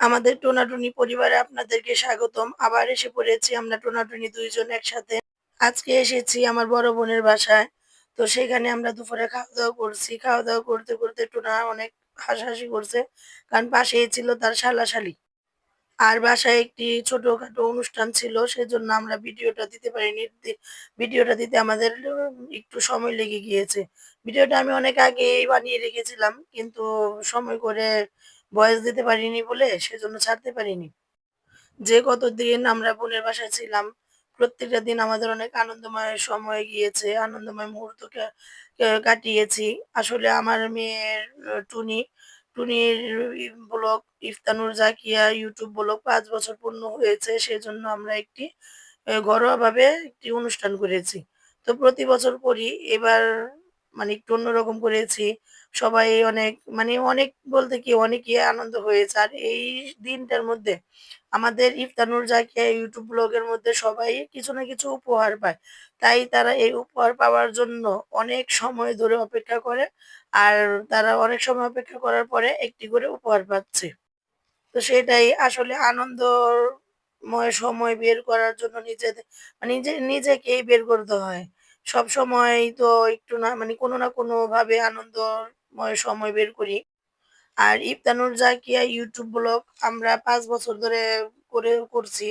আমাদের টোনাটুনি পরিবারে আপনাদেরকে স্বাগতম। আবার এসে পড়েছি আমরা টোনাটুনি দুইজন একসাথে। আজকে এসেছি আমার বড় বোনের বাসায়। তো সেখানে আমরা দুপুরে খাওয়া-দাওয়া করছি। খাওয়া-দাওয়া করতে, করতে টোনা অনেক হাসাহাসি করছে। কারণ পাশেই ছিল তার শালা-শালি। আর বাসায় একটি ছোটখাটো অনুষ্ঠান ছিল। সেজন্য আমরা ভিডিওটা দিতে পারিনি। ভিডিওটা দিতে আমাদের একটু সময় লেগে গিয়েছে। ভিডিওটা আমি অনেক আগেই বানিয়ে রেখেছিলাম। কিন্তু সময় করে ভয়েস দিতে পারিনি বলে সেজন্য ছাড়তে পারিনি। যে কতদিন আমরা বোনের বাসায় ছিলাম, প্রত্যেকটা দিন আমাদের অনেক আনন্দময় সময় গিয়েছে। আনন্দময় মুহূর্ত কা কা কাটিয়েছি। আসলে আমার মেয়ের টুনি, টুনির blog Iftanur Zakia YouTube blog পাঁচ বছর পূর্ণ হয়েছে। সেজন্য আমরা একটি ঘরোয়াভাবে একটি অনুষ্ঠান করেছি। তো প্রতি বছর করি। এবার মানে একটু অন্যরকম করেছি। সবাই অনেক মানে অনেক বলতে কি অনেকই আনন্দ হয়েছে। আর এই দিনটার মধ্যে আমাদের ইফতানুর জাকিয়া ইউটিউব ব্লগের মধ্যে সবাই কিছু না কিছু উপহার পায়। তাই তারা এই উপহার পাওয়ার জন্য অনেক সময় ধরে অপেক্ষা করে। আর তারা অনেক সময় অপেক্ষা করার পরে একটি করে উপহার পাচ্ছে। তো সেটাই আসলে আনন্দময় সময় বের করার জন্য নিজেদে নিজে, নিজেকেই বের করতে হয়। সবসময় তো একটু না মানে কোনো না কোনোভাবে আনন্দময় সময় বের করি। আর ইফতানুর জাকিয়া ইউটিউব ব্লগ আমরা পাঁচ বছর ধরে করে করছি।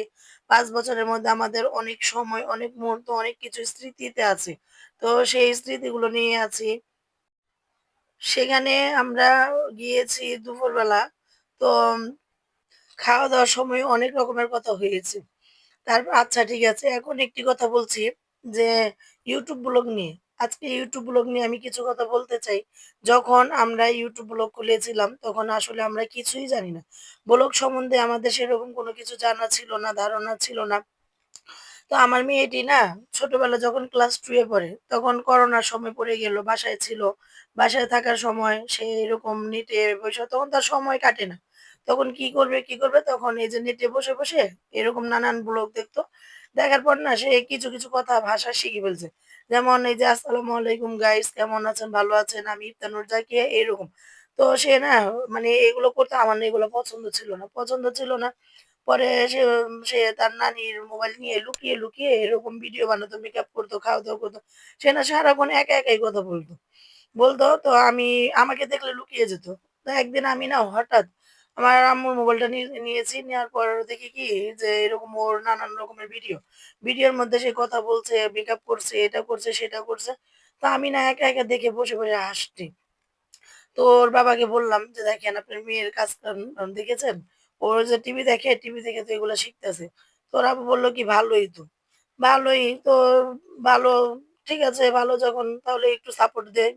পাঁচ বছরের মধ্যে আমাদের অনেক সময়, অনেক মুহূর্ত, অনেক কিছু স্মৃতিতে আছে। তো সেই স্মৃতিগুলো নিয়ে আছি। সেখানে আমরা গিয়েছি দুপুরবেলা। তো খাওয়া-দাওয়ার সময় অনেক রকমের কথা হয়েছে। তারপর আচ্ছা ঠিক আছে। এখন একটি কথা বলছি যে ইউটিউব ব্লগ নিয়ে। আজকে ইউটিউব ব্লগ নিয়ে আমি কিছু কথা বলতে চাই। যখন আমরা ইউটিউব ব্লগ খুলেছিলাম তখন আসলে আমরা কিছুই জানি না। ব্লগ সম্বন্ধে আমাদের সেরকম কোনো কিছু জানা ছিল না, ধারণা ছিল না। তো আমার মেয়েটি না ছোটবেলায় যখন ক্লাস 2 এ পড়ে তখন করোনার সময় পড়ে গেল। বাসায় ছিল। বাসায় থাকার সময় সে এরকম নেটে বইসা তখন তার সময় কাটে না। তখন কি করবে, কি করবে? তখন এই যে নেটে বসে, বসে এরকম নানান ব্লগ দেখতো। দেখার পর না সে কিছু, কিছু কথা ভাষা শিখে ফেলছে। যেমন এই যে আসসালামু আলাইকুম গাইস কেমন আছেন? ভালো আছেন? আমি ইফতানুর জাকিয়া এরকম। তো সে না মানে এগুলো করতে আমার এগুলো পছন্দ ছিল না। পছন্দ ছিল না। পরে সে সে তার নানির মোবাইল নিয়ে লুকিয়ে, লুকিয়ে এরকম ভিডিও বানাতো, মেকআপ করতো, খাওয়া-দাওয়া করতো। সে না সারাক্ষণ একা, একাই কথা বলতো। বলতো তো আমি আমাকে দেখলে লুকিয়ে যেত। তো একদিন আমি না হঠাৎ আমার আম্মুর মোবাইলটা নিয়ে নিয়েছি। নেওয়ার পর দেখি কি যে এরকম ওর নানান রকমের ভিডিও। ভিডিওর মধ্যে সে কথা বলছে, মেকআপ করছে, এটা করছে, সেটা করছে। তো আমি না একা, একা দেখে বসে, বসে হাসছি। তো ওর বাবাকে বললাম যে, "দেখেন আপনার মেয়ের কাজ-কাম দেখেছেন? ও যে টিভি দেখে, টিভি দেখে তো এগুলা শিখতেছে।" তো ওর বলল কি, "ভালোই তো।" ভালোই তো ভালো ঠিক আছে ভালো যখন তাহলে একটু সাপোর্ট দেয়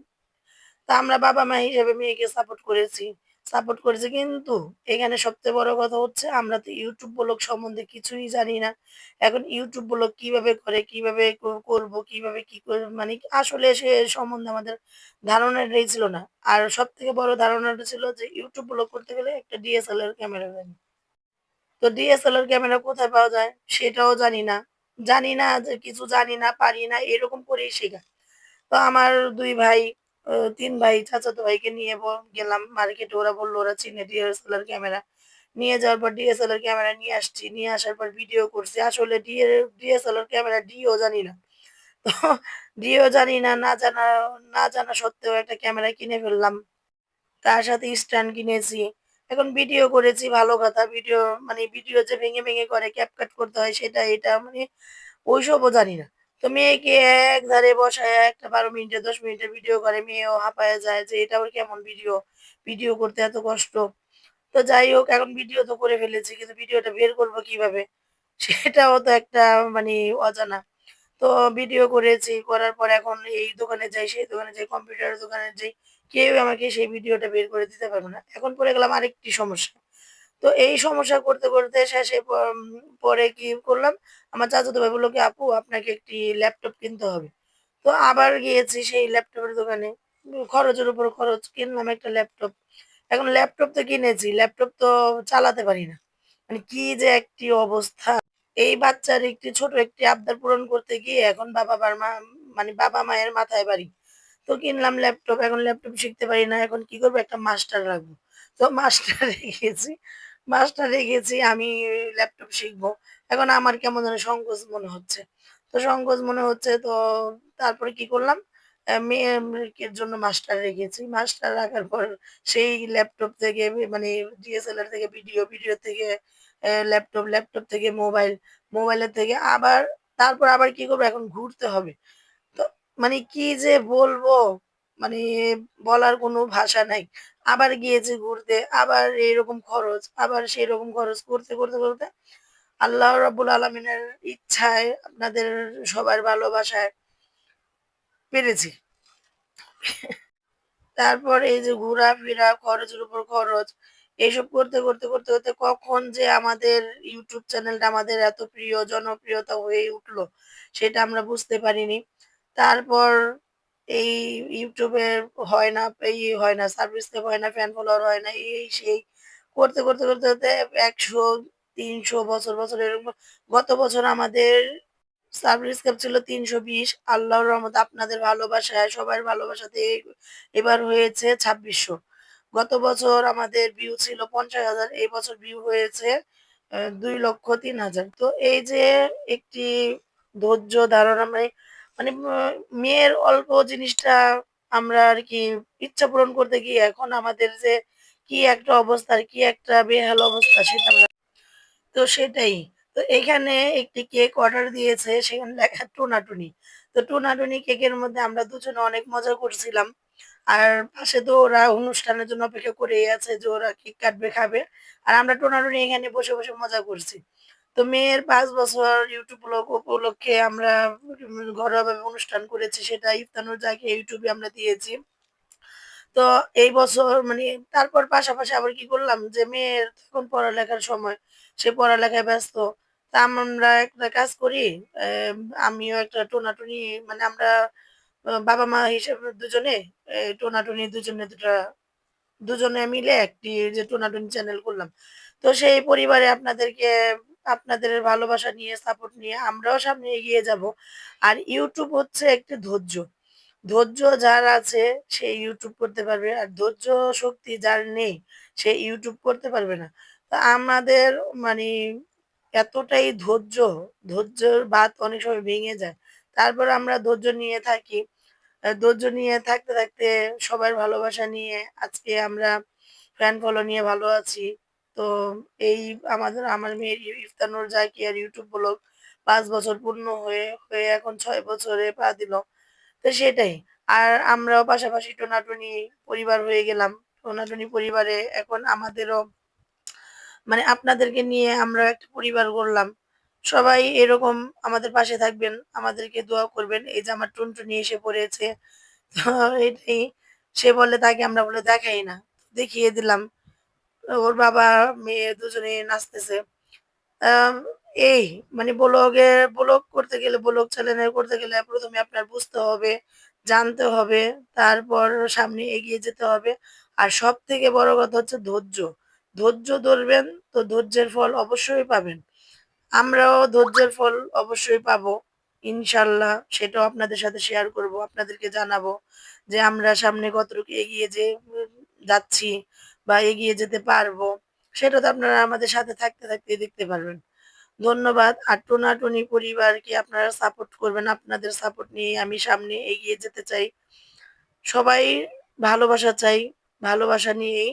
তা আমরা বাবা-মা হিসেবে মেয়েকে সাপোর্ট করেছি। সাপোর্ট করেছে কিন্তু এখানে সবচেয়ে বড় কথা হচ্ছে আমরা তো ইউটিউব ব্লগ সম্বন্ধে কিছুই জানি না। এখন ইউটিউব ব্লগ কীভাবে করে, কীভাবে করব, কীভাবে কি করে মানে আসলে সে সম্বন্ধে আমাদের ধারণাটাই ছিল না। আর সবথেকে বড় ধারণাটা ছিল যে ইউটিউব ব্লগ করতে গেলে একটা ডিএসএলআর ক্যামেরা লাগে। তো ডিএসএলআর ক্যামেরা কোথায় পাওয়া যায় সেটাও জানি না। জানি না যে কিছু জানি না, পারি না এরকম করেই শেখা। তো আমার দুই ভাই, ৩ ভাই, চাচাতো ভাইকে নিয়ে গেলাম মার্কেটে। ওরা বলল ওরা চিনে ডিএসএলআর ক্যামেরা। নিয়ে যাওয়ার পর ডিএসএলআর ক্যামেরা নিয়ে আসছি। নিয়ে আসার পর ভিডিও করছি। আসলে ডিএ ডিএসএলআর ক্যামেরা ডিও জানি না। তো ডি ও জানি না, না জানা না জানা সত্ত্বেও একটা ক্যামেরা কিনে ফেললাম। তার সাথে স্ট্যান্ড কিনেছি। এখন ভিডিও করেছি ভালো কথা। ভিডিও মানে ভিডিও যে ভেঙে, ভেঙে করে ক্যাপকাট করতে হয় সেটা এটা মানে ওইসবও জানি না। তো মেয়েকে একধারে বসায় একটা বারো মিনিটে দশ মিনিটের ভিডিও করে মেয়েও হাঁপায়া যায় যে এটা আবার কেমন ভিডিও? ভিডিও করতে এত কষ্ট। তো যাই হোক এখন ভিডিও তো করে ফেলেছি কিন্তু ভিডিওটা বের করব কীভাবে? সেটাও তো একটা মানে অজানা। তো ভিডিও করেছি। করার পর এখন এই দোকানে যাই, সেই দোকানে যাই, কম্পিউটারের দোকানে যাই। কেউ আমাকে সেই ভিডিওটা বের করে দিতে পারবে না। এখন পড়ে গেলাম আরেকটি সমস্যা। তো এই সমস্যা করতে, করতে শেষে পরে কি করলাম? আমার চাচাতো ভাই বলল কি, "আপু আপনাকে একটি ল্যাপটপ কিনতে হবে।" তো আবার গিয়েছি সেই ল্যাপটপের দোকানে। খরচের উপর খরচ কিনলাম একটা ল্যাপটপ। এখন ল্যাপটপ তো কিনেছি, ল্যাপটপ তো চালাতে পারি না। মানে কি যে একটি অবস্থা! এই বাচ্চার একটি ছোট একটি আবদার পূরণ করতে গিয়ে এখন বাবা-মার মা মানে বাবা-মায়ের মাথায় বাড়ি। তো কিনলাম ল্যাপটপ। এখন ল্যাপটপ শিখতে পারি না। এখন কি করব একটা মাস্টার রাখব। তো মাস্টার রেখেছি। মাস্টার রেখেছি আমি ল্যাপটপ শিখব। এখন আমার কেমন যেন সংকোচ মনে হচ্ছে। তো সংকোচ মনে হচ্ছে তো তারপরে কি করলাম? মেয়ের জন্য মাস্টার রেখেছি। মাস্টার রাখার পর সেই ল্যাপটপ থেকে মানে ডিএসএলআর থেকে ভিডিও, ভিডিও থেকে ল্যাপটপ, ল্যাপটপ থেকে মোবাইল, মোবাইলের থেকে আবার তারপর আবার কি করব এখন ঘুরতে হবে। তো মানে কি যে বলব? মানে বলার কোনো ভাষা নাই। আবার গিয়েছি ঘুরতে, আবার এরকম খরচ, আবার সেরকম খরচ করতে, করতে, করতে আল্লাহ রাব্বুল আলামিনের ইচ্ছায় আপনাদের সবার ভালোবাসায় পেরেছি। তারপর এই যে ঘোরাফেরা, খরচের উপর খরচ, এসব করতে, করতে, করতে, করতে কখন যে আমাদের ইউটিউব চ্যানেলটা আমাদের এত প্রিয় জনপ্রিয়তা হয়ে উঠল, সেটা আমরা বুঝতে পারিনি। তারপর এই এ হয় না, এই হয় না, সার্ভিস সাবস্ক্রাইব হয় না, ফ্যান ফলোয়ার হয় না, এই সেই করতে, করতে, করতে, করতে ১০০, ৩০০ বছর, বছর এরকম। গত বছর আমাদের সাবস্ক্রাইব ছিল ৩২০ আল্লাহর রহমতে আপনাদের ভালোবাসায়, সবার ভালোবাসাতে এবার হয়েছে ২৬০০। গত বছর আমাদের ভিউ ছিল ৫০,০০০ এই বছর ভিউ হয়েছে অ্যা ২,৩০,০০০ তো এই যে একটি ধৈর্য ধারণা মানে মানে মেয়ের অল্প জিনিসটা আমরা আর কি ইচ্ছা পূরণ করতে গিয়ে এখন আমাদের যে কি একটা অবস্থা, আর কি একটা বেহাল অবস্থা সেটা আমরা তো সেটাই। তো এখানে একটি কেক অর্ডার দিয়েছে সেখানে লেখা টোনাটুনি। তো টোনাটুনি কেকের মধ্যে আমরা দুজনে অনেক মজা করছিলাম। আর পাশে তো ওরা অনুষ্ঠানের জন্য অপেক্ষা করেই আছে যে ওরা কেক কাটবে, খাবে। আর আমরা টোনাটুনি এখানে বসে, বসে মজা করছি। তো মেয়ের পাঁচ বছর ইউটিউব উপলক্ষে আমরা ঘরোয়াভাবে অনুষ্ঠান করেছি সেটা ইফতানুর জাকে ইউটিউবে আমরা দিয়েছি। তো এই বছর মানে তারপর পাশাপাশি আবার কি করলাম যে মেয়ের এখন পড়ালেখার সময়। সে পড়ালেখায় ব্যস্ত। তা আমরা একটা কাজ করি, আমিও একটা টোনাটুনি মানে আমরা বাবা-মা হিসেবে দুজনে টোনাটুনি দুজনে দুটা দুজনে মিলে একটি যে টোনাটুনি চ্যানেল করলাম। তো সেই পরিবারে আপনাদেরকে আপনাদের ভালোবাসা নিয়ে সাপোর্ট নিয়ে আমরাও সামনে এগিয়ে যাব। আর ইউটিউব হচ্ছে একটি ধৈর্য। ধৈর্য যার আছে সে ইউটিউব করতে পারবে। আর ধৈর্য শক্তি যার নেই সে ইউটিউব করতে পারবে না। তো আমাদের মানে এতটাই ধৈর্য, ধৈর্যর বাঁধ অনেক সময় ভেঙে যায়। তারপর আমরা ধৈর্য নিয়ে থাকি। ধৈর্য নিয়ে থাকতে, থাকতে সবার ভালোবাসা নিয়ে আজকে আমরা ফ্যান ফলো নিয়ে ভালো আছি। তো এই আমাদের আমার মেয়ের ইফতানুর জাকিয়ার ইউটিউব ব্লগ পাঁচ বছর পূর্ণ হয়ে, হয়ে এখন ছয় বছরে পা দিল। তো সেটাই। আর আমরাও পাশাপাশি টোনাটুনি পরিবার হয়ে গেলাম। টোনাটুনি পরিবারে এখন আমাদেরও মানে আপনাদেরকে নিয়ে আমরা একটা পরিবার গড়লাম। সবাই এরকম আমাদের পাশে থাকবেন, আমাদেরকে দোয়া করবেন। এই যে আমার টুনটুনি এসে পড়েছে। তো এটাই। সে বলে তাকে আমরা বলে দেখাই না। দেখিয়ে দিলাম। ওর বাবা, মেয়ে দুজনেই নাচতেছে। এই মানে ব্লগে ব্লগ করতে গেলে ব্লগ চ্যানেল করতে গেলে প্রথমে আপনার বুঝতে হবে, জানতে হবে, তারপর সামনে এগিয়ে যেতে হবে। আর সব থেকে বড় কথা হচ্ছে ধৈর্য। ধৈর্য ধরবেন তো ধৈর্যের ফল অবশ্যই পাবেন। আমরাও ধৈর্যের ফল অবশ্যই পাবো। ইনশাল্লাহ সেটাও আপনাদের সাথে শেয়ার করব। আপনাদেরকে জানাব যে আমরা সামনে কতটুকু এগিয়ে যে যাচ্ছি বা এগিয়ে যেতে পারব। সেটা তো আপনারা আমাদের সাথে থাকতে, থাকতে দেখতে পারবেন। ধন্যবাদ। আর টোনাটুনি পরিবারকে আপনারা সাপোর্ট করবেন। আপনাদের সাপোর্ট নিয়ে আমি সামনে এগিয়ে যেতে চাই। সবাই ভালোবাসা চাই। ভালোবাসা নিয়েই